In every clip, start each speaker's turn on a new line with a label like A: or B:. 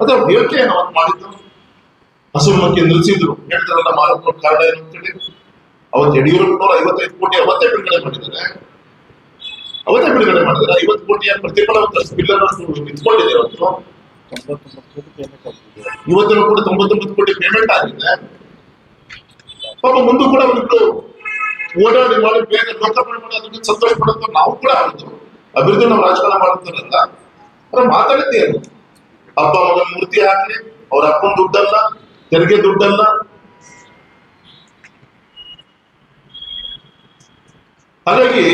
A: ಅದು ಅವ್ರ ಅವನು ಮಾಡಿದ್ರು ಮಕ್ಕಿ ನಿಲ್ಲಿಸಿದ್ರು. ಹೇಳ್ತಾರಲ್ಲ ಮಾರಕ ಕಾರಣ ಏನು ಅಂತೇಳಿ ಅವತ್ತು ಯಡಿಯೂರಪ್ಪನವರು ಐವತ್ತೈದು ಕೋಟಿ ಅವತ್ತೇ ಬಿಡುಗಡೆ ಮಾಡಿದ್ದಾರೆ. ಅವತ್ತೇ ಬಿಡುಗಡೆ ಮಾಡಿದ್ದಾರೆ. ಐವತ್ತು ಕೋಟಿಯ ಪ್ರತಿಫಲ ಬಿಲ್ಲರ್ ನಿಂತ್ಕೊಂಡಿದೆ ಇವತ್ತು ಇವತ್ತಿನ ಕೂಡ ತೊಂಬತ್ತೊಂಬತ್ತು ಕೋಟಿ ಪೇಮೆಂಟ್ ಆಗಿದೆ. ಪಾಪ ಮುಂದೆ ಕೂಡ ಒಂದು ಓಡಾಡಿ ಮಾಡಿ ಬೇಗ ಲೋಕಾರ್ಪಣೆ ಮಾಡಿ ಅದಕ್ಕೆ ಸಂತೋಷ ಪಡುತ್ತೋ ನಾವು ಕೂಡ ಆಗುತ್ತೋ ಅಭಿವೃದ್ಧಿ ನಾವು ರಾಜಕಾರಣ ಮಾಡುತ್ತಾರಲ್ಲ ಅದ್ರ ಮಾತಾಡಿದ್ದೇನು. ಅಪ್ಪ ಮಗನ ಮೂರ್ತಿ ಹಾಕಿ ಅವ್ರ ಅಪ್ಪನ ದುಡ್ಡಲ್ಲ ತೆರಿಗೆ ದುಡ್ಡಲ್ಲ ಹಾಗಾಗಿ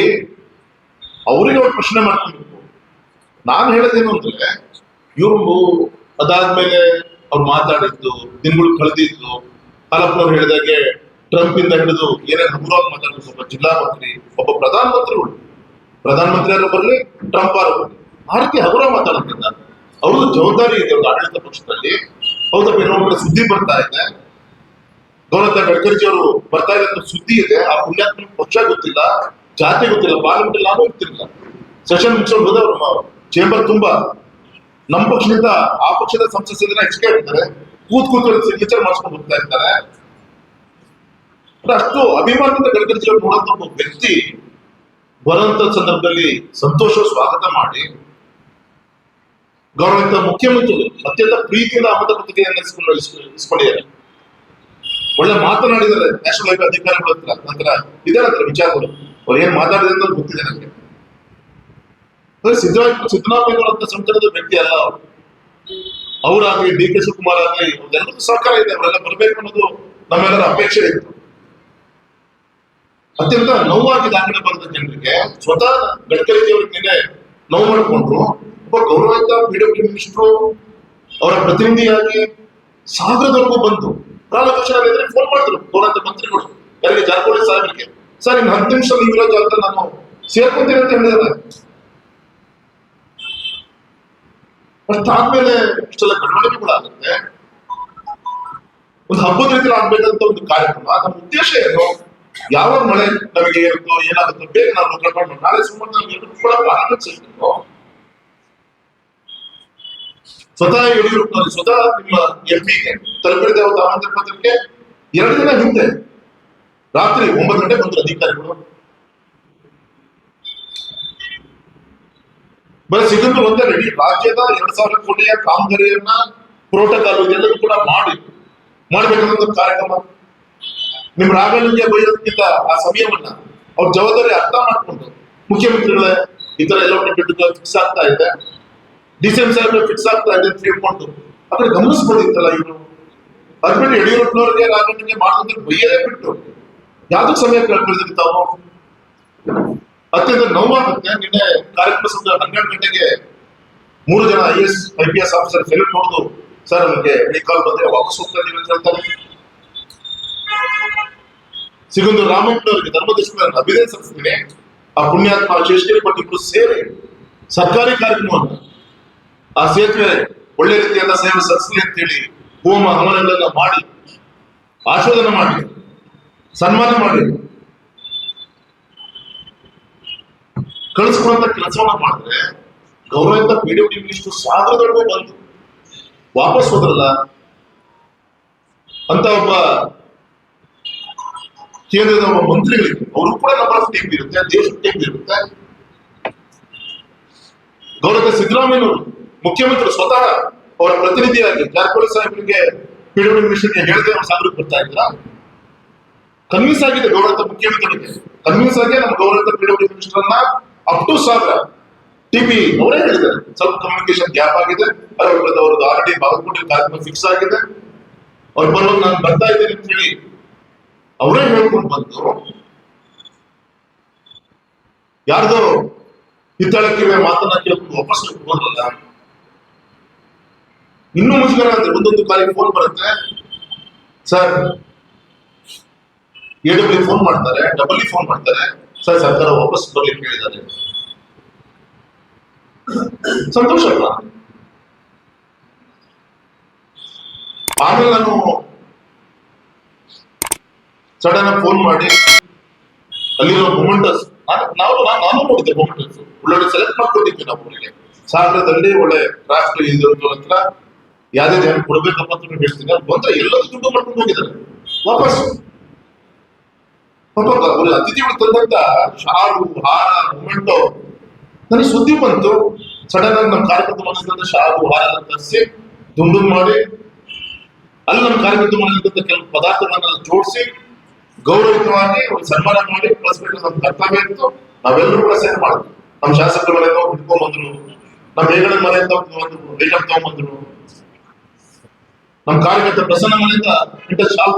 A: ಅವರಿಗೆ ಅವ್ರು ಪ್ರಶ್ನೆ ಮಾಡ್ಕೊಬೇಕು. ನಾನು ಹೇಳೋದೇನು ಅಂದ್ರೆ, ಇವ್ರು ಅದಾದ್ಮೇಲೆ ಅವ್ರು ಮಾತಾಡಿದ್ದು, ದಿನಗಳು ಕಳೆದಿದ್ದು ಹಾಲಪ್ಪನವ್ರು ಹೇಳಿದಾಗೆ ಟ್ರಂಪ್ ಇಂದ ಹಿಡಿದು ಏನೇ ಹಗುರವಾಗಿ ಮಾತಾಡಿದ್ರು, ಒಬ್ಬ ಜಿಲ್ಲಾ ಮಂತ್ರಿ, ಒಬ್ಬ ಪ್ರಧಾನ ಮಂತ್ರಿಗಳು ಪ್ರಧಾನ ಮಂತ್ರಿಯಾರು ಬರಲಿ, ಟ್ರಂಪ್ ಅವರು ಆ ರೀತಿ ಹಗುರ ಅವ್ರದ್ದು ಜವಾಬ್ದಾರಿ ಇದೆ ಒಂದು ಆಡಳಿತ ಪಕ್ಷದಲ್ಲಿ. ಹೌದಪ್ಪ ಇನ್ನೊಂದು ಕಡೆ ಸುದ್ದಿ ಬರ್ತಾ ಇದೆ. ಗೌರವ ಗಡ್ಕರಿಜಿ ಅವರು ಬರ್ತಾ ಇದೆ ಸುದ್ದಿ ಇದೆ. ಆ ಪುಣ್ಯಾತ್ಮ ಪಕ್ಷ ಗೊತ್ತಿಲ್ಲ, ಜಾತಿ ಗೊತ್ತಿಲ್ಲ, ಪಾರ್ಲಿಮೆಂಟ್ ನಾನು ಗೊತ್ತಿಲ್ಲ ಸೆಷನ್ ಮುಗಿಸೋದು ಹೋದವ್ರು ಚೇಂಬರ್ ತುಂಬಾ. ನಮ್ಮ ಪಕ್ಷದಿಂದ, ಆ ಪಕ್ಷದ ಸಂಸದರ ಹೆಚ್ಚಿಗೆ ಇರ್ತಾರೆ. ಕೂತ್ ಕೂತು ಸಿಗ್ನೇಚರ್ ಮಾಡಿಸ್ಕೊಂಡು ಹೋಗ್ತಾ ಇರ್ತಾರೆ. ಅಷ್ಟು ಅಭಿಮಾನದಿಂದ ಗಡ್ಕರಿಜಿ ಅವರು ನೋಡೋಂತ ಒಬ್ಬ ವ್ಯಕ್ತಿ ಬರುವಂತ ಸಂದರ್ಭದಲ್ಲಿ ಸಂತೋಷ, ಸ್ವಾಗತ ಮಾಡಿ ಗೌರವಿತ ಮುಖ್ಯಮಂತ್ರಿಗಳು ಅತ್ಯಂತ ಪ್ರೀತಿಯಿಂದ ಅಮೃತ ಇಸ್ಕೊಂಡು ಇಸ್ಕೊಂಡಿದ್ದಾರೆ. ಒಳ್ಳೆ ಮಾತನಾಡಿದ್ದಾರೆ ನ್ಯಾಷನಲ್ ಹೈವೇ ಅಧಿಕಾರಿಗಳ ಹತ್ರ, ನಂತರ ಇದೇ ಹತ್ರ ವಿಚಾರಗಳು. ಅವ್ರು ಏನ್ ಮಾತಾಡಿದ್ರೆ ಅಂತ ಗೊತ್ತಿದೆ ನನಗೆ ಅಂದ್ರೆ ಸಿದ್ದರಾಮಯ್ಯ ಸಂಚಲನದ ವ್ಯಕ್ತಿ ಅಲ್ಲ ಅವರು. ಅವರಾಗ್ಲಿ, ಡಿ ಕೆ ಶಿವಕುಮಾರ್ ಆಗ್ಲಿ ಎಲ್ಲರಿಗೂ ಸಹಕಾರ ಇದೆ, ಅವರೆಲ್ಲ ಬರಬೇಕು ಅನ್ನೋದು ನಮ್ಮೆಲ್ಲರ ಅಪೇಕ್ಷೆ ಇತ್ತು. ಅತ್ಯಂತ ನೋವಾಗಿದೆ ಕಡೆ ಬಂದ ಜನರಿಗೆ ಸ್ವತಃ ಗಡ್ಕರಿ ಅವ್ರಿಗೆ ನಿನ್ನೆ ನೋವು ಮಾಡಿಕೊಂಡ್ರು. ಒಬ್ಬ ಗೌರವಿತ ಪಿಡಬ್ಲ್ಯೂ ಮಿನಿಸ್ಟ್ರು ಅವರ ಪ್ರತಿನಿಧಿಯಾಗಿ ಸಾಗರದವರೆಗೂ ಬಂತು ಪ್ರಾಣ ಘೋಷಣೆ ಇದ್ರೆ ಫೋನ್ ಮಾಡಿದ್ರು ಗೌರವಿತ ಮಂತ್ರಿಗಳು. ಯಾರಿಗೆ ಜಾರಕಿಹೊಳಿ ಸಾಹೇಬರಿಗೆ. ಸರ್, ಇನ್ನು ಹತ್ತು ನಿಮಿಷ ನೀವು ಇರೋ ಅಂತ ನಾನು ಸೇರ್ಕೊಂತೀನಿ ಅಂತ ಹೇಳಿದಾರೆ ಅಷ್ಟಾದ್ಮೇಲೆ ಇಷ್ಟೆಲ್ಲ ಬೆಳವಣಿಗೆಗಳಾಗುತ್ತೆ ಒಂದು ಹಬ್ಬದ ರೀತಿ ಆಗ್ಬೇಕಂತ ಒಂದು ಕಾರ್ಯಕ್ರಮ. ನಮ್ಮ ಉದ್ದೇಶ ಏನು? ಯಾವ ಮಳೆ ನಮಗೆ ಏನಾಗುತ್ತೋ ಏನಾಗುತ್ತೋ, ಬೇಗ ನಾವು ನಾಳೆ ಸುಮಾರು ನಾವು ಕೂಡ ಆನಂದಿಸಿದ್ರು ಸ್ವತಃ ಯಡಿಯೂರಪ್ಪನವರು ಸ್ವತಃ ನಿಮ್ಮ ಎಂಪಿಗೆ ತಲುಪಿದೆ ಒಂದು ಆಮಂತ್ರಣ ಪತ್ರಕ್ಕೆ. ಎರಡು ದಿನ ಹಿಂದೆ, ರಾತ್ರಿ ಒಂಬತ್ತು ಗಂಟೆ ಬಂದ್ರು ಅಧಿಕಾರಿಗಳು. ಬರೀ ಸಿಗಂದು ಒಂದೇ ರೆಡಿ. ರಾಜ್ಯದ ಎರಡ್ ಸಾವಿರ ಕೋಟಿಯ ಕಾಮಗಾರಿಯನ್ನ ಪ್ರೋಟೋಕಾಲ್ ಎಲ್ಲರೂ ಕೂಡ ಮಾಡಿ ಮಾಡಬೇಕಾದ ಒಂದು ಕಾರ್ಯಕ್ರಮ. ನಿಮ್ ರಾಘವನಿಗೆ ಬೈಯೋದಕ್ಕಿಂತ ಆ ಸಮಯವನ್ನ ಅವ್ರ ಜವಾಬ್ದಾರಿ ಅರ್ಥ ಮಾಡ್ಕೊಂಡು ಮುಖ್ಯಮಂತ್ರಿಗಳೇ ಈ ತರ ಎಲ್ಲ ಫಿಕ್ಸ್ ಆಗ್ತಾ ಇದೆ. ಡಿಸೆಂಬರ್ ಸಾಹೇಬ್ ಫಿಕ್ಸ್ ಆಗ್ತಾ ಇದೆ ಅಂತ ಹೇಳ್ಕೊಂಡು ಆ ಕಡೆ ಗಮನಿಸ್ಬೋದಿತ್ತಲ್ಲ ಇವರು? ಅದ್ಬಿಟ್ಟು ಯಡಿಯೂರಪ್ಪನವ್ರಿಗೆ ರಾಘವನಿಗೆ ಮಾಡೋದಕ್ಕೆ ಬೈಯದೇ ಬಿಟ್ಟು ಯಾವ್ದಕ್ಕೆ ಸಮಯ ಕಳೆದಿರ್ತಾವೋ ಅತ್ಯಂತ ನೋವಾಗುತ್ತೆ. ನಿನ್ನೆ ಕಾರ್ಯಕ್ರಮ ಸಮಯ ಹನ್ನೆರಡು ಗಂಟೆಗೆ ಮೂರು ಜನ I S I P S officer select ಹೊಡೆದು ಸರ್, ನಮಗೆ ಕಾಲ್ ಬಂದ್ರೆ ವಾಪಸ್ ಹೋಗ್ತಾ ಇದೀವಿ ಅಂತ ಹೇಳ್ತಾರೆ. ಸಿಗಂದು ರಾಮಪ್ಪನವರಿಗೆ ಧರ್ಮದರ್ಶನ ಅಭಿನಂದನೆ ಸಲ್ಲಿಸ್ತೀನಿ ಆ ಪುಣ್ಯಾತ್ಮ ಶೇಷಗಿರಿ ಇಬ್ರು ಸೇರಿ ಸರ್ಕಾರಿ ಕಾರ್ಯಕ್ರಮವನ್ನು ಆ ಸೇತುವೆ ಒಳ್ಳೆ ರೀತಿಯಿಂದ ಸೇವೆ ಸಲ್ಲಿಸಲಿ ಅಂತೇಳಿ ಹೋಮ ಹವನಗಳನ್ನ ಮಾಡಿ, ಆಶೋಧನೆ ಮಾಡಿ, ಸನ್ಮಾನ ಮಾಡಿ, ಕಳಿಸ್ಕೊಡುವಂತ ಕೆಲಸವನ್ನ ಮಾಡಿದ್ರೆ ಗೌರವಂತ ಪಿ ಇಷ್ಟು ಸಾಗರದೊಳಗೆ ಬಂತು ವಾಪಸ್ ಹೋದ್ರಲ್ಲ, ಅಂತ ಒಬ್ಬ ಕೇಂದ್ರದ ಒಬ್ಬ ಮಂತ್ರಿಗಳಿಗೆ ಅವರು ಕೂಡ ನಂಬರ್ ಆಫ್ ಟೀಮ್ ಇರುತ್ತೆ ದೇಶ ಟೇಮ್ ಇರುತ್ತೆ. ಗೌರವ ಸಿದ್ದರಾಮಯ್ಯನವರು ಮುಖ್ಯಮಂತ್ರಿ ಸ್ವತಃ ಅವರ ಪ್ರತಿನಿಧಿಯಾಗಿ ಜಾರಕಿಹೊಳಿ ಸಾಹೇಬರಿಗೆ ಪಿಡಬ್ಲ್ಯೂ ಮಿನಿಸ್ಟರ್ಗೆ ಹೇಳದೆ ಅವ್ರು ಸಾಗರಕ್ಕೆ ಬರ್ತಾ ಇದ್ರ? ಕನ್ವಿನ್ಸ್ ಆಗಿದೆ ಗೌರವಂತ ಮುಖ್ಯಮಂತ್ರಿಗೆ. ಕನ್ವಿನ್ಸ್ ಆಗಿ ನಮ್ಮ ಗೌರವಂತ ಪಿಡಬ್ಲ್ಯೂ ಡಿ ಮಿನಿಸ್ಟರ್ ಅನ್ನ ಅಪ್ ಟು ಸಾಗರ ಟಿವಿ ಅವರೇ ಹೇಳಿದ್ದಾರೆ. ಸ್ವಲ್ಪ ಕಮ್ಯುನಿಕೇಶನ್ ಗ್ಯಾಪ್ ಆಗಿದೆ. ಅವ್ರದ್ದು ಆಲ್ರೆಡಿ ಬಾಗಲಕೋಟೆ ಕಾರ್ಯಕ್ರಮ ಫಿಕ್ಸ್ ಆಗಿದೆ. ಅವ್ರು ಬರೋದು ನಾನು ಬರ್ತಾ ಇದ್ದೀನಿ ಅಂತ ಹೇಳಿ ಅವರೇ ಹೇಳ್ಕೊಂಡು ಬಂದು ಯಾರ್ದೋ ಹಿತ್ತಾಳಕ್ಕಿವೆ ಮಾತನ್ನ ಕೇಳ್ಕೊಂಡು ವಾಪಸ್ ಹೋದ್ರಲ್ಲ? ಇನ್ನೂ ಮುಜುಗರ ಅಂದ್ರೆ ಒಂದೊಂದು ಕಾಲಿಗೆ ಫೋನ್ ಬರುತ್ತೆ. ಸರ್ ಎ ಡಬ್ಲ್ಯೂ ಫೋನ್ ಮಾಡ್ತಾರೆ ಡಬಲ್ ಫೋನ್ ಮಾಡ್ತಾರೆ. ಸರ್ ಸರ್ಕಾರ ವಾಪಸ್ ಬರ್ಲಿಕ್ಕೆ ಹೇಳಿದ್ದಾರೆ. ಸಂತೋಷ ಅಲ್ಲ ಆಮೇಲೆ ನಾನು ಸಡನ್ ಆಗಿ ಫೋನ್ ಮಾಡಿ, ಅಲ್ಲಿರೋ ಮೊಮೆಂಟಸ್ ನಾವು ನಾನು ನೋಡಿದ್ದೆ ಮೊಮೆಂಟಸ್ ಒಳ್ಳೊಳ್ಳೆ ಸೆಲೆಕ್ಟ್ ಮಾಡ್ಕೊಂಡಿದ್ವಿ ನಾವು ಊರಿಗೆ. ಸಾಗರದಲ್ಲಿ ಒಳ್ಳೆ ರಾಷ್ಟ್ರ ಇದ್ರ ಹತ್ರ ಯಾವ್ದೇ ಯಾರು ಕೊಡ್ಬೇಕಪ್ಪ ಅಂತ ಹೇಳ್ತೀನಿ ಬಂದ್ರೆ ಎಲ್ಲದೂ ದುಡ್ಡು ಮಾಡ್ಕೊಂಡು ಹೋಗಿದ್ದಾರೆ. ವಾಪಸ್. ಅತಿಥಿಗಳು ತಂದಂತ ಶಾಲು, ಹಾರ, ಮೊಮೆಂಟೋ ನನಗೆ ಸುದ್ದಿ ಬಂತು. ಸಡನ್ ಆಗಿ ನಮ್ಮ ಕಾರ್ಯಕರ್ತ ಮನಸ್ಸಿನಿಂದ ಶಾಲು, ಹಾರ ತರಿಸಿ ದುಂಡು ಮಾಡಿ, ಅಲ್ಲಿ ನಮ್ಮ ಕಾರ್ಯಕರ್ತ ಮನಸ್ಸಿನಿಂದ ಕೆಲವು ಪದಾರ್ಥಗಳನ್ನ ಜೋಡಿಸಿ ಗೌರವಿತವಾಗಿ ಒಂದು ಸನ್ಮಾನ ಮಾಡಿ ಕಳಿಸ್ಬೇಕು ನಮ್ಮ ಕರ್ತವ್ಯ ಇತ್ತು. ನಾವೆಲ್ಲರೂ ಕೂಡ ಸೇವೆ ಮಾಡಿದ್ವಿ. ನಮ್ಮ ಶಾಸಕರ ಮನೆಯಿಂದ ಹಿಡ್ಕೊಂಡ್ ಬಂದ್ರು. ನಮ್ಮ ಹೇಗಳ ಮನೆಯಿಂದ ಒಂದು ವೇಷನ್ ತಗೊಂಡ್ಬಂದ್ರು. ನಮ್ಮ ಕಾರ್ಯಕರ್ತ ಪ್ರಸನ್ನ ಮನೆಯಿಂದ ಇಂಥ ಶಾಲ್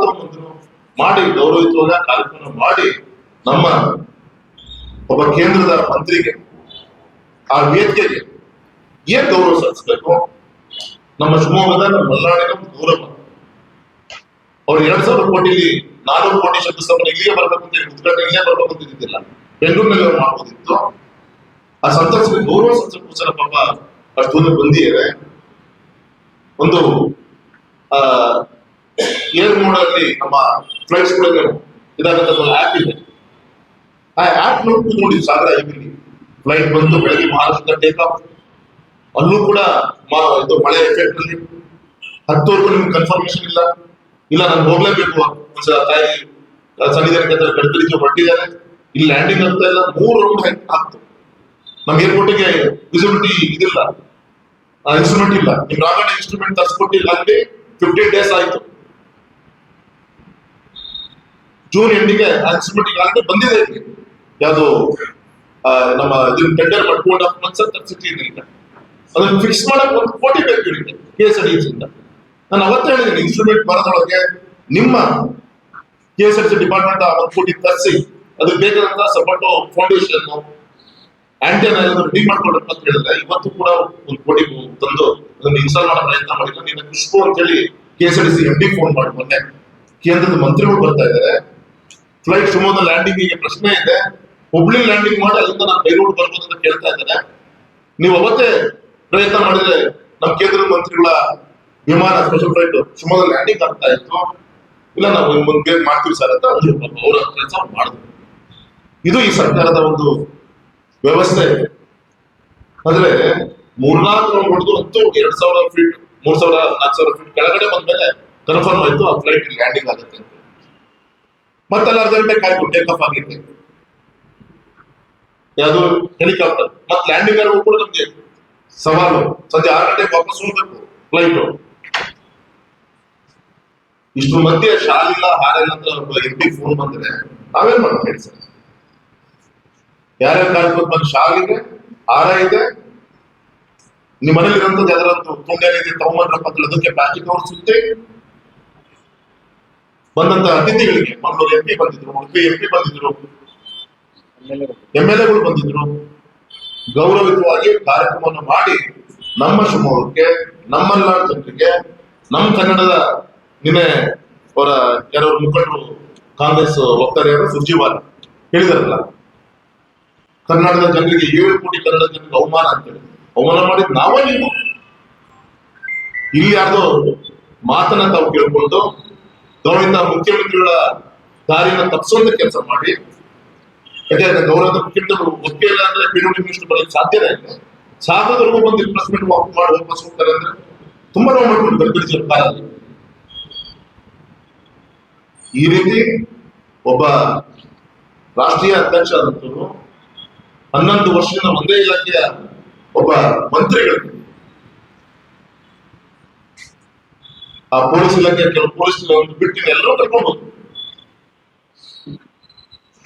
A: ಮಾಡಿ ಗೌರವಿತವಾದ ಕಾರ್ಯಕ್ರಮ ಮಾಡಿ ನಮ್ಮ ಒಬ್ಬ ಕೇಂದ್ರದ ಮಂತ್ರಿಗೆ, ಆ ವೇದಿಕೆಗೆ ಏನ್ ಗೌರವ ಸಲ್ಲಿಸಬೇಕು? ನಮ್ಮ ಶಿವಮೊಗ್ಗದ, ನಮ್ಮ ಒಂದು ಗೌರವ. ಅವ್ರು ಎರಡ್ ಸಾವಿರ ಕೋಟಿಲಿ ನಾನೂರು ಕೋಟಿ ಶಂಕುಸ್ಥಾಪನೆ ಇಲ್ಲಿಗೆ ಬರ್ಬೇಕು ಅಂತ ಉದ್ಘಾಟನೆ ಇಲ್ಲೇ ಬರ್ಬೇಕು ಅಂತ ಇದ್ದಿದ್ದಿಲ್ಲ ಬೆಂಗಳೂರಿನಲ್ಲಿ ಅವ್ರು ಮಾಡ್ಬೋದಿತ್ತು. ಆ ಸಂತಸಕ್ಕೆ ಗೌರವ ಸಲ್ಲಿಸೋಕ್ಕೋಸ್ಕರ ಪಾಪ ಅಷ್ಟು ಬಂದಿದೆ. ಒಂದು ಏರ್ ಮೋಡಲ್ಲಿ ನಮ್ಮ ಫ್ಲೈಟ್ಸ್ ಗಳಿಗೆ ಇದಾಗಂತ ಆ್ಯಪ್ ಇದೆ. ಆ ಆ್ಯಪ್ ನೋಡಿ ಕೂತ್ಕೊಂಡಿದ್ವಿ ಸಾಗರ ಐಬಿಲಿ ಫ್ಲೈಟ್ ಬಂತು ಬೆಳಗ್ಗೆ ಮಹಾರಾಷ್ಟ್ರ ಟೇಕ್ ಆಫ್ ಅಲ್ಲೂ ಕೂಡ ಇದು ಮಳೆ ಎಫೆಕ್ಟ್ ಅಲ್ಲಿ. ಹತ್ತುವರೆಗೂ ನಿಮ್ಗೆ ಕನ್ಫರ್ಮೇಶನ್ ಇಲ್ಲ. ಇಲ್ಲ, ನಾನು ಹೋಗ್ಲೇಬೇಕು ತಾಯಿ ಸನ್ನಿಧಾನಕ್ಕೆ ಅಂತ ಗಡ್ಕರಿಗೆ ಹೊರಟಿದ್ದಾರೆ. ಇಲ್ಲಿ ಲ್ಯಾಂಡಿಂಗ್ ಅಂತ ಇಲ್ಲ. ಮೂರು ರೌಂಡ್ ಆಗ್ತು. ನಮ್ಗೆ ಏರ್ಪೋರ್ಟ್ಗೆ ವಿಸಿಬಿಲಿಟಿ ಇದಿಲ್ಲ. ಇನ್ಸ್ಟ್ರೂಮೆಂಟ್ ಇಲ್ಲ. ನಿಮ್ ರಾಗಣ ಇನ್ಸ್ಟ್ರೂಮೆಂಟ್ ತರಿಸ್ಕೊಟ್ಟಿಲ್ಲ ಅಲ್ಲಿ. ಫಿಫ್ಟೀನ್ ಡೇಸ್ ಆಯ್ತು. ಜೂನ್ ಎಂಡಿಗೆ ಆ ಇನ್ಸ್ಟ್ರೂಮೆಂಟ್ ಬಂದಿದೆ ಯಾವುದು ನಮ್ಮ ಇದನ್ನ ಟೆಂಡರ್ ಮಾಡ್ಕೊಂಡು ಅದನ್ನ ಫಿಕ್ಸ್ ಮಾಡಕ್ ಒಂದು ಕೋಟಿ ಬೇಕು ಇವರಿಗೆ ಕೆ ಎಸ್ ಇಂದ. ನಾನು ಅವತ್ತೇ ಹೇಳಿದ್ದೀನಿ ಇನ್ಸ್ಟ್ರೂಮೆಂಟ್ ಬರೋದೊಳಗೆ ನಿಮ್ಮ ಕೆ ಎಸ್ ಆರ್ ಡಿಪಾರ್ಟ್ಮೆಂಟ್ ಒಂದು ಕೋಟಿ ತರಿಸಿ ಅದಕ್ಕೆ ಬೇಕಾದಂತ ಸಪೋರ್ಟು ಫೌಂಡೇಶನ್ ಆಂಟಿನ ರೆಡಿ ಮಾಡ್ಕೊಂಡು ಅಂತ ಹೇಳಿದ್ರೆ ಇವತ್ತು ಕೂಡ ಒಂದು ಕೋಟಿ ತಂದು ಅದನ್ನ ಇನ್ಸ್ಟಾಲ್ ಮಾಡೋ ಪ್ರಯತ್ನ ಮಾಡಿಲ್ಲ ನೀನು ಖುಷ್ಬು ಅಂತ ಹೇಳಿ K S R C M D phone ಮಾಡಿ ಮೊನ್ನೆ. ಕೇಂದ್ರದ ಮಂತ್ರಿಗಳು ಬರ್ತಾ ಇದ್ದಾರೆ. ಫ್ಲೈಟ್ ಶಿವಮೊಗ್ಗ ಲ್ಯಾಂಡಿಂಗ್ಗೆ ಪ್ರಶ್ನೆ ಇದೆ. ಹುಬ್ಳಿ ಲ್ಯಾಂಡಿಂಗ್ ಮಾಡಿ, ಅಲ್ಲಿಂದ ನಾನು ಬೈರೋಡ್ ಬರ್ಬೋದು ಅಂತ ಕೇಳ್ತಾ ಇದ್ದಾರೆ. ನೀವು ಅವತ್ತೇ ಪ್ರಯತ್ನ ಮಾಡಿದ್ರೆ ನಮ್ಮ ಕೇಂದ್ರದ ಮಂತ್ರಿಗಳ ವಿಮಾನ ಸ್ಪೆಷಲ್ ಫ್ಲೈಟ್ ಶಿವಮೊಗ್ಗ ಲ್ಯಾಂಡಿಂಗ್ ಆಗ್ತಾ ಇತ್ತು. ಇಲ್ಲ, ನಾವು ಮುಂದೆ ಮಾಡ್ತೀವಿ ಸರ್ ಅಂತ ಅವರ ಕೆಲಸ ಮಾಡಿದ್ರು. ಇದು ಈ ಸರ್ಕಾರದ ಒಂದು ವ್ಯವಸ್ಥೆ ಆದ್ರೆ ಮೂರ್ನಾಲ್ಕು ನಾವು ಹೊಡೆದು ಹತ್ತು, ಎರಡ್ ಸಾವಿರ ಫೀಟ್ ಮೂರ್ ಸಾವಿರ, ನಾಲ್ಕು ಸಾವಿರ ಫೀಟ್ ಕೆಳಗಡೆ ಬಂದ್ಮೇಲೆ ಕನ್ಫರ್ಮ್ ಆಯ್ತು ಆ ಫ್ಲೈಟ್ ಲ್ಯಾಂಡಿಂಗ್ ಆಗುತ್ತೆ ಅಂತ. ಮತ್ತೆಲ್ಲ ಅರ್ಧ ಗಂಟೆ ಕಾಯ್ತು ಟೇಕ್ ಆಫ್ ಆಗ್ಲಿಕ್ಕೆ. ಯಾವುದು ಹೆಲಿಕಾಪ್ಟರ್ ಮತ್ತೆ ಲ್ಯಾಂಡಿಂಗ್ ಆಗುವ ಕೂಡ ನಮ್ಗೆ ಸವಾಲು. ಸಂಜೆ ಆರು ಗಂಟೆಗೆ ವಾಪಸ್ ಹೋಗ್ಬೇಕು ಫ್ಲೈಟ್ ಇಷ್ಟು ಮಧ್ಯೆ ಶಾಲಿಲ್ಲ ಹಾರಿಲ್ಲ ಅಂತ ಎಂ ಫೋನ್ ಬಂದ್ರೆ ನಾವೇನ್ ಮಾಡ್ಬೇಕು ಸರ್? ಯಾರ್ಯಾರ ಕಾರ್ಯಕ್ರಮ ಬಂದು ಶಾಲಿಗೆ ಹಾರ ಇದೆ. ನಿಮ್ಮ ಮನೇಲಿ ಇರೋಂಥದ್ದು ಯಾವ್ದಾರಂತೂ ಇದೆ ತಗೊಂಬಂದ್ರಪ್ಪ ಅಂತ ಅದಕ್ಕೆ ಪ್ಲಾಸ್ಟಿಕ್ ಸುತ್ತಿ ಬಂದಂತ ಅತಿಥಿಗಳಿಗೆ, ಮಂಗಳೂರು ಎಂ ಪಿ ಬಂದಿದ್ರು, ಉಡುಪಿ ಎಂ ಪಿ ಬಂದಿದ್ರು ಎಂ ಎಲ್ ಬಂದಿದ್ರು. ಗೌರವಿತವಾಗಿ ಕಾರ್ಯಕ್ರಮವನ್ನು ಮಾಡಿ ನಮ್ಮ ಶಿವಮೊಗ್ಗಕ್ಕೆ ನಮ್ಮೆಲ್ಲ ಜನರಿಗೆ, ನಮ್ಮ ಕನ್ನಡದ ನಿನ್ನೆ ಅವರ ಕೆಲವರು ಮುಖಂಡರು, ಕಾಂಗ್ರೆಸ್ ವಕ್ತಾರೆಯವರು ಸುರ್ಜಿವಾಲ ಹೇಳಿದಾರಲ್ಲ. ಕನ್ನಡದ ಜನರಿಗೆ ಏಳು ಕೋಟಿ ಕನ್ನಡ ಜನರಿಗೆ ಅವಮಾನ ಅಂತೇಳಿ ಅವಮಾನ ಮಾಡಿದ್ ನಾವೇ ನೀವು. ಇಲ್ಲಿ ಯಾರ್ದೋ ಮಾತನ್ನ ತಾವು ಕೇಳ್ಕೊಂಡು ಗೌರವಿಂದ ಮುಖ್ಯಮಂತ್ರಿಗಳ ದಾರಿನ ತಪ್ಪಿಸುವಂತ ಕೆಲಸ ಮಾಡಿ. ಯಾಕಂದ್ರೆ ಗೌರವದ ಮುಖ್ಯಮಂತ್ರಿಗಳು ಒಪ್ಪಿಗೆ ಇಲ್ಲ ಅಂದ್ರೆ ಪಿಡಬ್ಲ್ಯೂ ಮಿನಿಸ್ಟರ್ ಬರಲಿಕ್ಕೆ ಸಾಧ್ಯನೇ ಇಲ್ಲ. ಸಾಗರವರೆಗೂ ಬಂದು ರಿಪ್ಲೇಸ್ಮೆಂಟ್ ಮಾಡಿ ವಾಪಸ್ ಹೋಗ್ತಾರೆ ಅಂದ್ರೆ ತುಂಬಾ ನೋವು ಮಾಡ್ಕೊಂಡು ಗಡ್ಕರಿ ಈ ರೀತಿ ಒಬ್ಬ ರಾಷ್ಟ್ರೀಯ ಅಧ್ಯಕ್ಷ ಆದಂತರು ಹನ್ನೊಂದು ವರ್ಷದಿಂದ ಒಂದೇ ಇಲಾಖೆಯ ಒಬ್ಬ ಮಂತ್ರಿಗಳು. ಆ ಪೊಲೀಸ್ ಇಲಾಖೆಯ ಕೆಲವು ಪೊಲೀಸ್ ಬಿಟ್ಟು ಎಲ್ಲರೂ ಕರ್ಕೊಂಡು ಹೋದ್ರು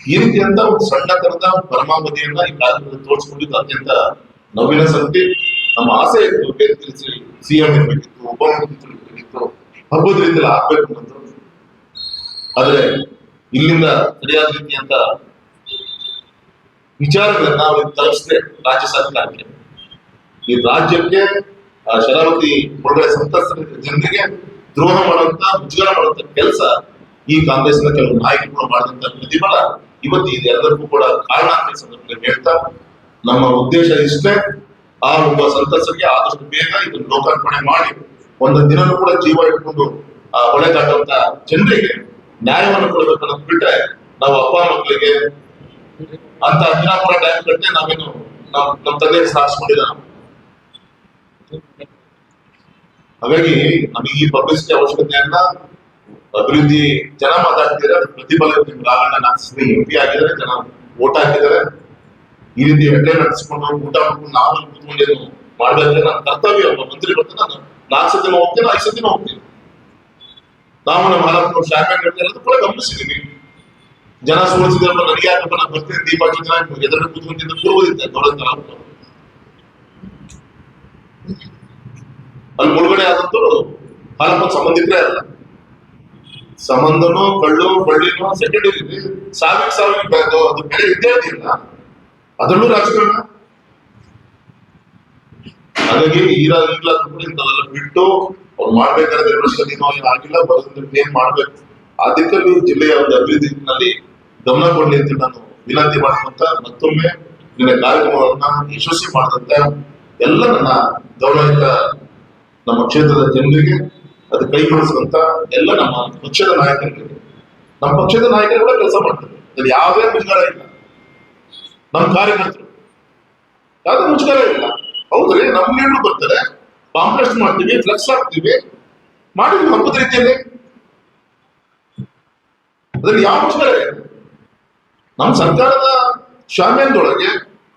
A: ಈ ರೀತಿಯಂತ ಒಂದು ಸಣ್ಣ ತರದ ಪರಮಾವಧಿಯನ್ನ ಈ ಕಾರ್ಯಕ್ರಮದಲ್ಲಿ ತೋರಿಸ್ಕೊಂಡಿದ್ದು ಅತ್ಯಂತ ನವೀನ ಸಂಗತಿ ನಮ್ಮ ಆಸೆ ಇತ್ತು ತಿಳಿಸಿ. ಸಿಎಂ ಇರ್ಬೇಕಿತ್ತು, ಉಪಮುಖ್ಯಮಂತ್ರಿ ಇರ್ಬೇಕಿತ್ತು. ಹಬ್ಬದ ರೀತಿಯಲ್ಲಿ ಆಗ್ಬೇಕು ಅಂತ. ಆದ್ರೆ ಇಲ್ಲಿಂದ ಸರಿಯಾದ ರೀತಿಯಂತ ವಿಚಾರಗಳನ್ನ ಅವ್ರಿಗೆ ತಲುಪಿಸಿದೆ ರಾಜ್ಯ ಸರ್ಕಾರಕ್ಕೆ. ಈ ರಾಜ್ಯಕ್ಕೆ ಶರಾವತಿ ಒಳಗಡೆ ಸಂತ್ರಸ್ತರ ಜನರಿಗೆ ದ್ರೋಹ ಮಾಡುವಂತ ಮುಜುಗರ ಮಾಡುವಂತ ಕೆಲಸ ಈ ಕಾಂಗ್ರೆಸ್ನ ಕೆಲವು ನಾಯಕರು ಮಾಡಿದಂತ ಪ್ರತಿಫಲ ಇವತ್ತು ಇದೆಲ್ಲರಿಗೂ ಕೂಡ ಕಾರಣ ಅಂತ ಸಂದರ್ಭದಲ್ಲಿ ಹೇಳ್ತಾ, ನಮ್ಮ ಉದ್ದೇಶ ಇಷ್ಟೇ, ಆ ಒಬ್ಬ ಸಂತಸಕ್ಕೆ ಆದಷ್ಟು ಬೇಗ ಇದನ್ನು ಲೋಕಾರ್ಪಣೆ ಮಾಡಿ, ಒಂದು ದಿನನೂ ಕೂಡ ಜೀವ ಇಟ್ಕೊಂಡು, ಆ ಒಳಗಾಗುವಂತ ಜನರಿಗೆ ನ್ಯಾಯವನ್ನು ಕೊಡಬೇಕು ಅನ್ನೋದು ಬಿಟ್ರೆ ನಾವು ಅಪ್ಪ ಮಕ್ಕಳಿಗೆ ಅಂತ ಅಜ್ಜನಾಪುರ ಡ್ಯಾಮ್ ಕಟ್ಟೆ ನಾವೇನು ನಮ್ ನಮ್ಮ ತಂದೆ.
B: Thank you.
A: Thank ಹಾಗಾಗಿ ನಮಗೆ ಈ ಪಬ್ಲಿಸಿಟಿ ಅವಶ್ಯಕತೆ ಇಲ್ಲ ಅಭಿವೃದ್ಧಿ ಜನ ಮಾತಾಡ್ತಿದ್ದಾರೆ ಅದ್ರ ಪ್ರತಿಫಲ ನಿಮ್ಗೆ ರಾಮಣ್ಣ ನಾಲ್ಕು ಎಂ ಪಿ ಆಗಿದ್ದಾರೆ, ಜನ ಓಟ್ ಹಾಕಿದ್ದಾರೆ ಈ ರೀತಿ ಹೆಡ್ಡೆ ನಡೆಸ್ಕೊಂಡು ಊಟ ಮಾಡ್ಕೊಂಡು ನಾವು ಕೂತ್ಕೊಂಡು ಕೂತ್ಕೊಂಡೇನು ಮಾಡ್ಬೇಕಂದ್ರೆ ನನ್ನ ಕರ್ತವ್ಯ ಒಬ್ಬ ಮಂತ್ರಿ ಬರ್ತಾನೆ, ನಾನು ನಾಲ್ಕು ಸತಿನ ಹೋಗ್ತೀನಿ, ಐದು ಸತಿನ ಹೋಗ್ತೀನಿ ನಾವು ನಮ್ಮ ಹಲವು ಶಾರ್ಟ್ಮ್ಯಾನ್ ಹೇಳ್ತಾರೆ ಕೂಡ ಗಮನಿಸಿದೀನಿ ಜನ ಸೋಲಿಸಿದ್ರಪ್ಪ ನನಗೆ ಯಾಕಪ್ಪ ನಾನು ಬರ್ತೀನಿ ದೀಪ ಜನ ಎದುರು ಕೂತ್ಕೊಂಡಿದ್ದ ಪೂರ್ವದಿದ್ದೆ ದೊಡ್ಡ ಅಲ್ಲಿ ಮುಳುಗಡೆ ಆದಂತೂ ಹಾಲಪ್ಪ ಸಂಬಂಧಿಕರೇ ಅಲ್ಲ. ಸಂಬಂಧನೋ, ಕಳ್ಳು, ಬಳ್ಳಿನೋ ಸೆಕೆಂಡರಿ ಸಾವಿಗೆ ಸಾವಿಗೆ ಬೇಕು ಅದು ಬೇರೆ ಇದ್ದೇ ಇಲ್ಲ ಅದರಲ್ಲೂ ರಾಜಕಾರಣ. ಹಾಗಾಗಿ ಈರ ಇಂಥವೆಲ್ಲ ಬಿಟ್ಟು ಅವ್ರು ಮಾಡ್ಬೇಕಾದ್ರೆ ಆಗಿಲ್ಲ ಬರೋದ್ರಿಂದ ಏನ್ ಮಾಡ್ಬೇಕು? ಆ ದಿಕ್ಕಲ್ಲಿ ಜಿಲ್ಲೆಯ ಒಂದು ಅಭಿವೃದ್ಧಿನಲ್ಲಿ ಗಮನ ಕೊಡ್ಲಿ ಅಂತ ನಾನು ವಿನಂತಿ ಮಾಡ್ಕೊಂತ ಮತ್ತೊಮ್ಮೆ ನಿನ್ನ ಕಾರ್ಯಕ್ರಮವನ್ನ ಯಶಸ್ವಿ ಮಾಡಿದಂತ ಎಲ್ಲ ನನ್ನ ಗೌರವಿತ ನಮ್ಮ ಕ್ಷೇತ್ರದ ಜನರಿಗೆ ಅದು ಕೈಗೊಳಿಸುವಂತ ಎಲ್ಲ ನಮ್ಮ ಪಕ್ಷದ ನಾಯಕರಿಗೆ. ನಮ್ಮ ಪಕ್ಷದ ನಾಯಕರು ಕೂಡ ಕೆಲಸ ಮಾಡ್ತಾರೆ. ಅದು ಯಾವುದೇ ಮುಜುಗರ ಇಲ್ಲ. ನಮ್ಮ ಕಾರ್ಯಕರ್ತರು. ಯಾವುದೇ ಮುಜುಗರ ಇಲ್ಲ. ಹೌದ್ರಿ ನಮ್ಮ ಲೀಡರ್ ಬರ್ತಾರೆ. ಕಾಂಪ್ಲೆಕ್ಸ್ ಮಾಡ್ತೀವಿ, ಫ್ಲೆಕ್ಸ್ ಹಾಕ್ತೀವಿ. ಮಾಡಿದ್ವಿ ಹಬ್ಬದ ರೀತಿಯಲ್ಲಿ. ಅದ್ರಲ್ಲಿ ಯಾವ ಮುಜುಗರ ಇಲ್ಲ ನಮ್ಮ ಸರ್ಕಾರದ ಶಾಮ್ಯಾನದೊಳಗೆ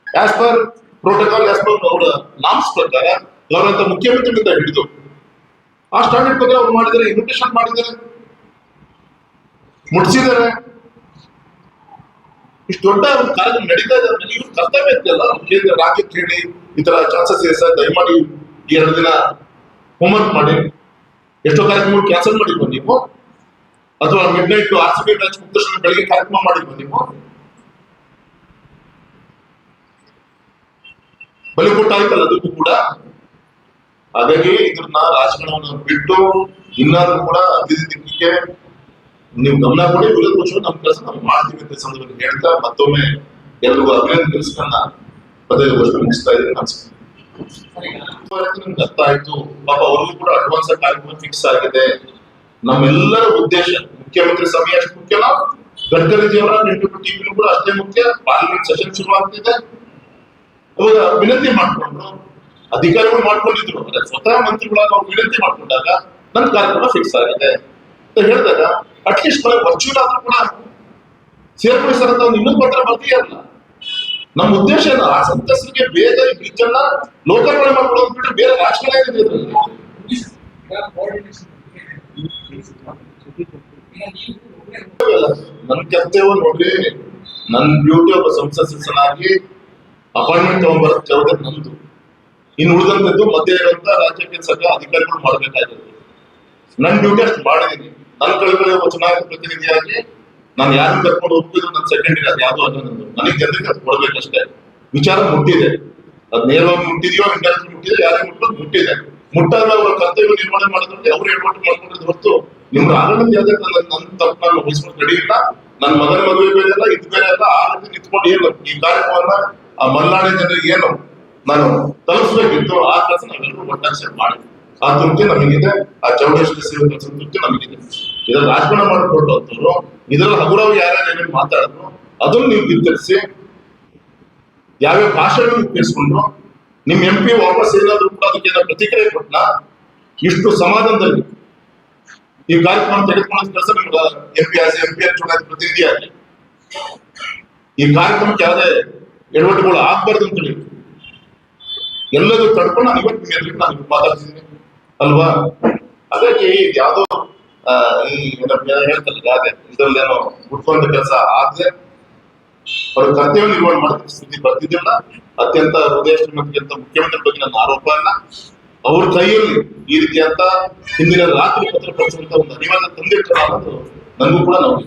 A: as per protocol as per ಅವರ ನಾಮ್ಸ್ ಪ್ರಕಾರ ಅವರಂತ ಮುಖ್ಯಮಂತ್ರಿಗಳಿಂದ ಹಿಡಿದು, ಆ ಸ್ಟ್ಯಾಂಡರ್ಡ್ ಪ್ರಕಾರ ಅವ್ರು ಮಾಡಿದರೆ ಇನ್ವಿಟೇಷನ್ ಮಾಡಿದ್ದಾರೆ, ಮುಟ್ಸಿದ್ದಾರೆ. ಇಷ್ಟು ದೊಡ್ಡ ಒಂದು ಕಾರ್ಯಕ್ರಮ ನಡೀತಾ ಇದೆ ಅಂದ್ರೆ ಇವ್ರ ಕರ್ತವ್ಯ ಇದೆಯಲ್ಲ ಕೇಂದ್ರ ರಾಜ್ಯಕ್ಕೆ ಹೇಳಿ ಈ ತರ ಚಾನ್ಸಸ್ ಇದೆ ಸರ್, ದಯಮಾಡಿ ಈ ಎರಡು ದಿನ ಹೋಮ್ವರ್ಕ್ ಮಾಡಿ. ಎಷ್ಟೋ ಕಾರ್ಯಕ್ರಮಗಳು ಕ್ಯಾನ್ಸಲ್ ಮಾಡಿದ್ವಿ ನೀವು? ಅಥವಾ midnight R C B match ಮುಗಿದ ತಕ್ಷಣ ಬೆಳಿಗ್ಗೆ ಕಾರ್ಯಕ್ರಮ ಮಾಡಿದ್ವಿ ನೀವು? ಬಲಿಪುಟ್ಟ ಆಯ್ತಲ್ಲ ಅದಕ್ಕೂ ಕೂಡ? ಹಾಗಾಗಿ ಇದನ್ನ ರಾಜಕಾರಣವನ್ನು ಬಿಟ್ಟು ಇನ್ನಾದ್ರೂ ಕೂಡ ಅತಿಥಿ ದಿಕ್ಕಿಗೆ ನೀವು ಗಮನ ಕೊಡಿ ವಿರೋಧ ಪಕ್ಷ ನಮ್ಮ ಕೆಲಸ ನಾವು ಮಾಡ್ತೀವಿ ಅಂತ ಸಂದರ್ಭದಲ್ಲಿ ಹೇಳ್ತಾ ಮತ್ತೊಮ್ಮೆ ಎಲ್ರಿಗೂ ಅಭಿನಂದನೆ ತಿಳಿಸ್ಕೊಂಡ ಪದೇ ವರ್ಷ ಮುಗಿಸ್ತಾ ಇದ್ದೀನಿ. ಅನ್ಸುತ್ತೆ ನಿಮ್ಗೆ ಅರ್ಥ ಆಯ್ತು. ಪಾಪ ಅವ್ರಿಗೂ ಕೂಡ ಅಡ್ವಾನ್ಸ್ ಕಾರ್ಯಕ್ರಮ ಫಿಕ್ಸ್ ಆಗಿದೆ. ನಮ್ಮೆಲ್ಲರ ಉದ್ದೇಶ, ಮುಖ್ಯಮಂತ್ರಿ ಸಮಯ ಅಷ್ಟು ಮುಖ್ಯನಾ ಗಡ್ಕರಿಜಿಯವರ ನಿಂಟು ಕೂಡ ಅಷ್ಟೇ ಮುಖ್ಯ. ಪಾರ್ಲಿಮೆಂಟ್ ಸೆಷನ್ ಶುರು ಆಗ್ತಿದೆ ಅವಾಗ ವಿನಂತಿ ಮಾಡಿಕೊಂಡು ಅಧಿಕಾರಿಗಳು ಮಾಡ್ಕೊಂಡಿದ್ರು. ಅಂದ್ರೆ ಸ್ವತಃ ಮಂತ್ರಿಗಳಾಗ ಅವ್ರು ವಿನಂತಿ ಮಾಡಿಕೊಂಡಾಗ ನನ್ನ ಕಾರ್ಯಕ್ರಮ ಫಿಕ್ಸ್ ಆಗಿದೆ ಅಂತ ಹೇಳಿದಾಗ ಅಟ್ಲೀಸ್ಟ್ ವರ್ಚುವಲ್ ಆದ್ರೂ ಕೂಡ ಸೇರ್ಪಡಿಸ್ತಾರ ಅಂತ ಒಂದು ಇನ್ನೊಂದು ಪತ್ರ ಬರ್ತೀಯಲ್ಲ ನಮ್ಮ ಉದ್ದೇಶ ಏನು? ಆ ಸಂತ್ರಸ್ತರಿಗೆ ಬೇಗ ಈ ಅನ್ನ ಲೋಕಾರ್ಪಣೆ ಮಾಡ್ಕೊಳ್ಳೋದು ಬೇರೆ ರಾಜಕಾರಣ ಏನಿದೆ ನನ್ನ ಕರ್ತವ್ಯ ನೋಡ್ರಿ ನನ್ನ ಬ್ಯೂಟಿ ಒಬ್ಬ ಸಂಸತ್ ಸದಸ್ಯನಾಗಿ ಅಪಾಯಿಂಟ್ಮೆಂಟ್ ತಗೊಂಡ್ಬರೋ ಜವಾಬ್ದಾರಿ ನಂದು ಇನ್ನು ಉಳಿದಂತದ್ದು ಮಧ್ಯೆ ಇರುವಂತ ರಾಜ್ಯಕ್ಕೆ ಕೆಲಸಕ ಅಧಿಕಾರಿಗಳು ಮಾಡಬೇಕಾಗಿರೋದು ನನ್ನ ಡ್ಯೂಟಿ ಅಷ್ಟು ಮಾಡಿದೀನಿ. ನನ್ನ ಕಳೆದ ಚುನಾಯಿತ ಪ್ರತಿನಿಧಿಯಾಗಿ ನಾನು ಯಾರು ಕರ್ಕೊಂಡು ಹೋಗ್ತಿದ್ರು ನನ್ನ ಸೆಕೆಂಡ್ ಅದು ಯಾವ್ದು ನನಗೆ ಜನರಿಗೆ ಅದು ಕೊಡ್ಬೇಕಷ್ಟೇ. ವಿಚಾರ ಮುಟ್ಟಿದೆ. ಅದ್ ನೇರವಾಗಿ ಮುಟ್ಟಿದೆಯೋ ಇಂಡಸ್ಟ್ರಿ ಮುಟ್ಟಿದೆ, ಯಾರಿಗೆ ಮುಟ್ಟೋದು ಮುಟ್ಟಿದೆ. ಮುಟ್ಟಾದ ಅವರ ಕರ್ತವ್ಯ ನಿರ್ವಹಣೆ ಮಾಡಿದ್ರೆ ಅವ್ರು ಹೇಳ್ಬಿಟ್ಟು ಮಾಡ್ಕೊಂಡಿದ್ದು ಹೊರತು ನಿಮ್ಮ ರಾಘಣ್ಣನ ಯಾವ್ದೇ ನನ್ನ ತಪ್ಪು ನಾನು ವಹಿಸ್ಕೊಂಡು ಇಲ್ಲ ನನ್ನ ಮಗನ ಮದುವೆ ಬೇರೆ ಇಲ್ಲ ಇದು ಬೇರೆ ಅಲ್ಲ. ಆ ರೀತಿ ನಿಂತ್ಕೊಂಡು ಏನು ಈ ಕಾರ್ಯಕ್ರಮವನ್ನ ಆ ಮಲ್ನಾಡಿ ಜನರಿಗೆ ಏನು? ನಾನು ತಲುಪಿಸಬೇಕಿತ್ತು, ಆ ಕೆಲಸ ನಾವೆಲ್ಲರೂ ಒಟ್ಟಾಗಿ ಸೇರಿ ಮಾಡಿ. ಆ ತೃಪ್ತಿ ನಮಗಿದೆ, ಆ ಚೌಡೇಶ್ವರಿ ಸೇವೆ ಕೆಲಸ ತೃಪ್ತಿ ನಮಗಿದೆ. ಇದನ್ನ ರಾಜಕಾರಣ ಮಾಡಿಕೊಟ್ಟು ಅಂತವ್ರು ಹಗುರವಾಗಿ ಹಗುರವ್ ಯಾರ್ಯಾರು ಏನೇನು ಮಾತಾಡಿದ್ರು, ಅದನ್ನು ನೀವು ಬಿತ್ತರಿಸಿ ಯಾವ್ಯಾವ ಭಾಷೆಗಳು ಕೇಳಿಸ್ಕೊಂಡ್ರು ನಿಮ್ ಎಂ ಪಿ ವಾಪಸ್ ಏನಾದ್ರು ಕೂಡ ಅದಕ್ಕೆ ಪ್ರತಿಕ್ರಿಯೆ ಕೊಟ್ಟ ಇಷ್ಟು ಸಮಾಧಾನದಲ್ಲಿ. ಈ ಕಾರ್ಯಕ್ರಮ ತೆಗೆದುಕೊಳ್ಳೋ ಕೆಲಸ ನಿಮ್ಗೆ ಎಂ ಪಿ ಆಗಿ ಎಂ ಪಿ ಪ್ರತಿನಿಧಿ ಪ್ರತಿನಿಧಿಯಾಗಿ. ಈ ಕಾರ್ಯಕ್ರಮಕ್ಕೆ ಯಾವುದೇ ಎಡವಟ್ಟುಗಳು ಆಗ್ಬಾರ್ದು ಅಂತ ಹೇಳಿ. ಎಲ್ಲದೂ ತಡ್ಕೊಂಡು ನಾನು ಇವತ್ತು ನಿಮ್ಮ ನಾನು ಮಾತಾಡ್ತೀನಿ ಅಲ್ವಾ? ಹಾಗಾಗಿ ಯಾವುದೋ ಈ ಹೇಳ್ತಲ್ಲ ಗಾದೆ ಇದರಲ್ಲೇನೋ ಉಟ್ಕೊಂಡ ಕೆಲಸ ಆದ್ರೆ ಅವರು ಕರ್ತವ್ಯ ನಿರ್ವಹಣೆ ಮಾಡಿದ ಸ್ಥಿತಿ ಬರ್ತಿದ್ದಿಲ್ಲ. ಅತ್ಯಂತ ಹೃದಯ ಶ್ರೀಮಂತಕ್ಕಿಂತ ಮುಖ್ಯಮಂತ್ರಿ ಬಗ್ಗೆ ನನ್ನ ಆರೋಪ ಅಲ್ಲ ಅವ್ರ ಕೈಯಲ್ಲಿ ಈ ರೀತಿಯಂತ ಹಿಂದಿನ ರಾತ್ರಿ ಪತ್ರ ಕಳಿಸುವಂತ ಒಂದು ಅನಿವಾರ್ಯ ತಂದೆ ಅನ್ನೋದು ನನಗೂ ಕೂಡ ನಾವು